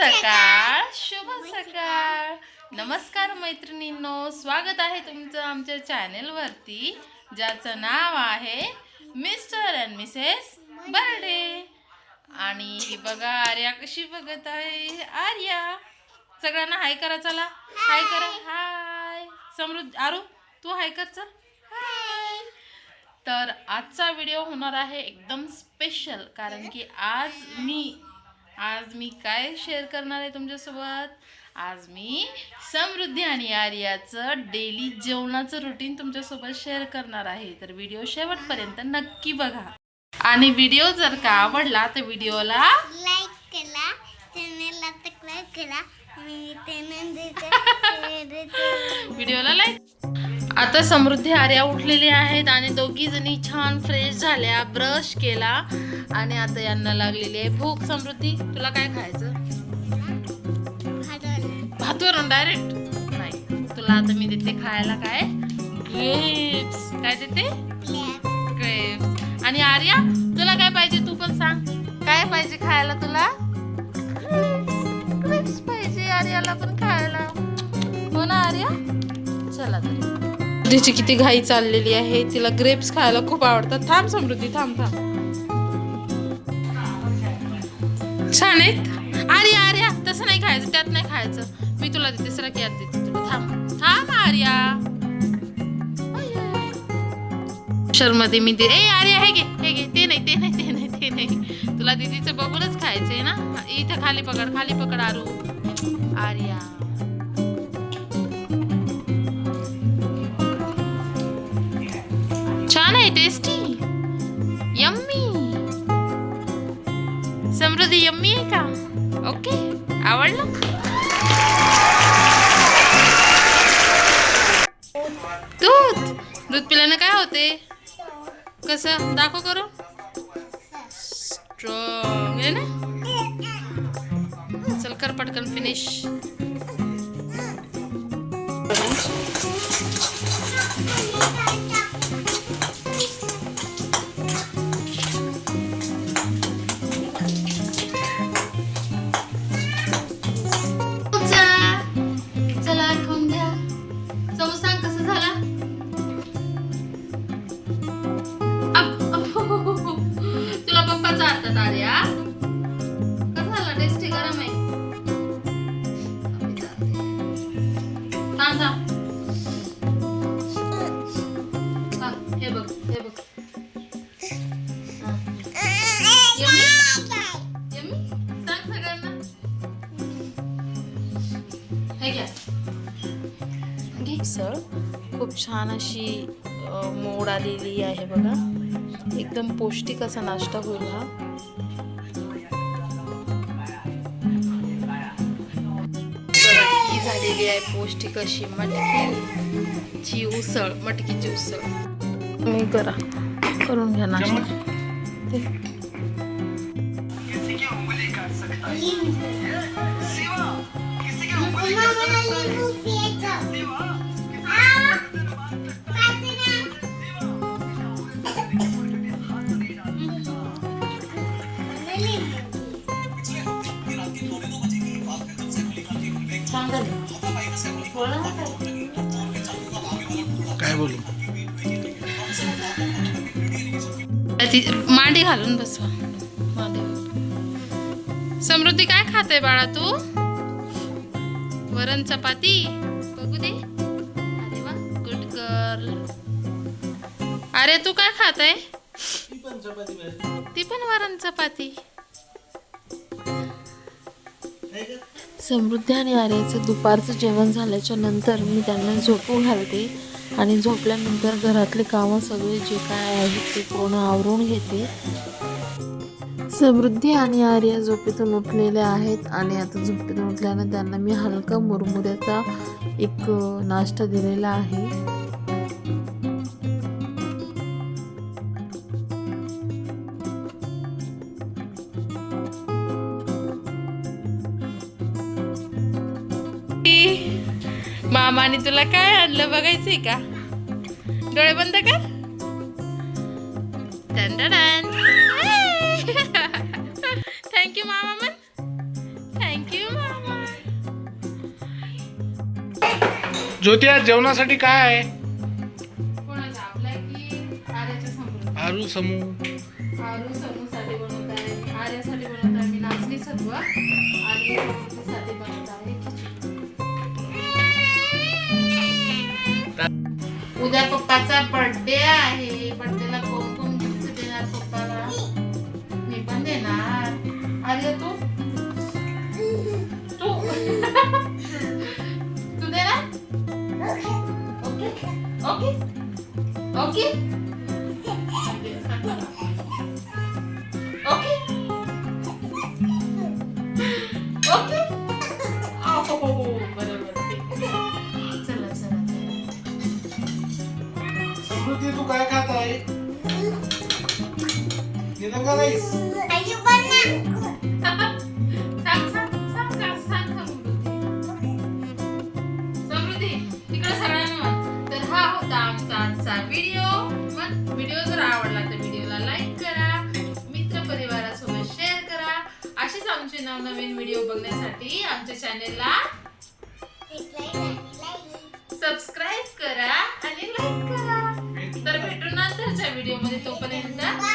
सकाळ शुभ सकाळ. नमस्कार मैत्रिणींनो. स्वागत आहे तुमचं आमच्या चॅनेलवरती ज्याचं नाव आहे मिस्टर अँड मिसेस बर्डे. आणि ही बघा आर्या कशी बघत आहे. आर्या सगळ्यांना हाय करा चला. हाय करा. हाय. समृद्ध आरू तू हाय कर चल. हाय. तर आजचा व्हिडिओ होणार आहे एकदम स्पेशल कारण की आज मी आज मी काय शेअर करणार आहे तुमच्यासोबत? आज मी समृद्धी आणि आर्याचं डेली जेवणाचं रुटीन तुमच्यासोबत शेअर करणार आहे. तर व्हिडिओ शेवटपर्यंत नक्की बघा. आणि व्हिडिओ जर का आवडला तर व्हिडिओला लाईक केला चॅनलला सबस्क्राईब व्हिडिओला लाईक आता समृद्धी आर्या उठलेली आहेत आणि दोघी जणी छान फ्रेश झाल्या ब्रश केला आणि आता यांना लागलेली आहे भूक. समृद्धी तुला काय खायचं? भातवरून डायरेक्ट नाही. तुला आता मी देते खायला काय? ग्रेप्स काय देते? ग्रेप्स आणि आर्या तुला काय पाहिजे तू पण सांग. काय पाहिजे खायला तुला? ग्रेप्स पाहिजे आर्याला पण खायला. हो ना आर्या? चला तरी. समृद्धीची किती घाई चाललेली आहे. तिला ग्रेप्स खायला खूप आवडतात. थांब समृद्धी थांब थांब. छान आहेत. अरे अरे तसं नाही खायचं त्यात नाही खायचं. मी तुला देते सर यात देते. तुला थांब थांब आर्या. मध्ये मी दे. ए आर्या हे घे हे घे. ते नाही ते नाही ते नाही ते नाही. तुला दीदीचं बघूनच खायचंय ना? इथं खाली पकड खाली पकड आरू. आर्या. छान आहे टेस्टी यम्मी समृद्धी यम्मी आहे का? ओके आवडलं? दूध. दूध पिल्यानं काय होते? कसं? दाखव करू स्ट्रॉंग आहे ना? चल कर पटकन फिनिश पप्पाचा आर्या कसं झाला? टेस्टी गरम आहे. थांब हा, हे बघ हे बघ. सांग सगळ्यांना हे घ्या खूप छान अशी मोड आलेली आहे बघा. एकदम पौष्टिक असा नाश्ता होईल हा. ही झालेली आहे पौष्टिक अशी मटकीची उसळ मटकीची उसळ. तुम्ही करा करून घ्या नाश्ता. ते. बोलू. मांडी घालून बसवा. समृद्धी काय खाते बाळा तू? वरण चपाती? बघू दे. अरे वा गुड गर्ल अरे तू काय खात आहे ती पण वरण चपाती. समृद्धी आणि आर्याचं दुपारचं जेवण झाल्याच्यानंतर मी त्यांना झोपू घालते. आणि झोपल्यानंतर घरातले कामं सगळे जे काय आहेत ते पूर्ण आवरून घेते. समृद्धी आणि आर्या झोपेतून उठलेल्या आहेत आणि आता झोपेतून उठल्यानं त्यांना मी हलका मुरमुऱ्याचा एक नाश्ता दिलेला आहे. मामाने तुला काय आणलं बघायचंय का? डोळे बंद कर. थँक्यू मामा मन. थँक्यू मामा. ज्योती आज जेवणासाठी काय आहे? आरू समूह आरू समूहसाठी बनवत आहे आर्यासाठी बनवत आहे मी नाचणी सत्व आणि उद्या पप्पाचा बर्थडे आहे. पण समृद्धी तू काय खात आहे? निलंगा राईस. तर हा होता आमचा आजचा व्हिडिओ मग व्हिडिओ जर आवडला तर व्हिडिओला लाईक करा. मित्र परिवारासोबत शेअर करा. अशीच आमचे नवनवीन व्हिडिओ बघण्यासाठी आमच्या चॅनेलला एक लाईक आणि लाईक सबस्क्राईब ellerinden.